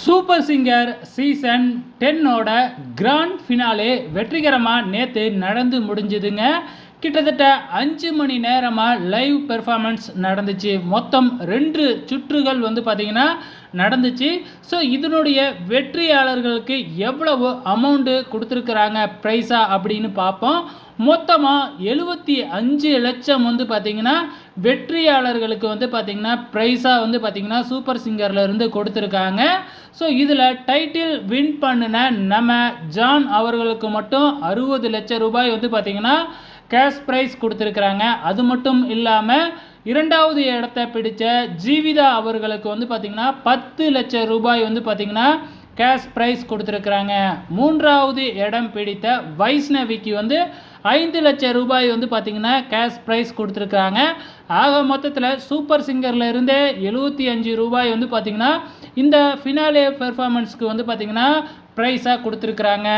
Super singer season டென்னோட grand finale வெற்றிகரமாக நேற்று நடந்து முடிஞ்சுதுங்க. கிட்டத்தட்ட அஞ்சு மணி நேரமாக லைவ் பெர்ஃபார்மன்ஸ் நடந்துச்சு. மொத்தம் ரெண்டு சுற்றுகள் வந்து பார்த்திங்கன்னா நடந்துச்சு. ஸோ இதனுடைய வெற்றியாளர்களுக்கு எவ்வளவு அமௌண்ட்டு கொடுத்துருக்குறாங்க ப்ரைஸாக அப்படின்னு பார்ப்போம். மொத்தமாக எழுபத்தி அஞ்சு லட்சம் வந்து பார்த்திங்கன்னா வெற்றியாளர்களுக்கு வந்து பார்த்திங்கன்னா ப்ரைஸாக வந்து பார்த்திங்கன்னா சூப்பர் சிங்கரில் இருந்து கொடுத்துருக்காங்க. ஸோ இதில் டைட்டில் வின் பண்ணின நம்ம ஜான் அவர்களுக்கு மட்டும் அறுபது லட்சம் ரூபாய் வந்து பார்த்திங்கன்னா கேஷ் ப்ரைஸ் கொடுத்துருக்குறாங்க. அது மட்டும் இல்லாமல் இரண்டாவது இடத்த பிடித்த ஜீவிதா அவர்களுக்கு வந்து பார்த்திங்கன்னா பத்து லட்சம் ரூபாய் வந்து பார்த்திங்கன்னா கேஷ் ப்ரைஸ் கொடுத்துருக்குறாங்க. மூன்றாவது இடம் பிடித்த வைஷ்ணவிக்கு வந்து ஐந்து லட்சம் ரூபாய் வந்து பார்த்திங்கன்னா கேஷ் ப்ரைஸ் கொடுத்துருக்குறாங்க. ஆக மொத்தத்தில் சூப்பர் சிங்கரில் இருந்தே எழுபத்தி அஞ்சு ரூபாய் வந்து பார்த்திங்கன்னா இந்த ஃபினாலே பெர்ஃபார்மன்ஸ்க்கு வந்து பார்த்திங்கன்னா ப்ரைஸாக கொடுத்துருக்குறாங்க.